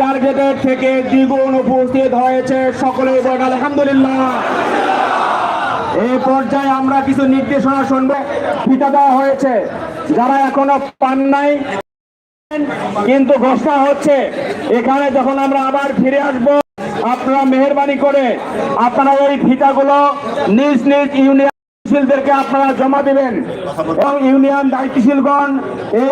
টার্গেটের থেকে দ্বিগুণ উপস্থিত হয়েছে সকলেই আলহামদুলিল্লাহ। এই পর্যায়ে আমরা কিছু নির্দেশনা শুনব। ফিতা দেওয়া হয়েছে, যারা এখনও পান নাই, কিন্তু ঘোষণা হচ্ছে, এখানে যখন আমরা আবার ফিরে আসব, আপনারা মেহরবানি করে আপনারা এই ফিতাগুলো নিজ নিজ ইউনিয়ন আপনারা জমা দিবেন। এবং ইউনিয়ন দায়িত্বশীলগণ এই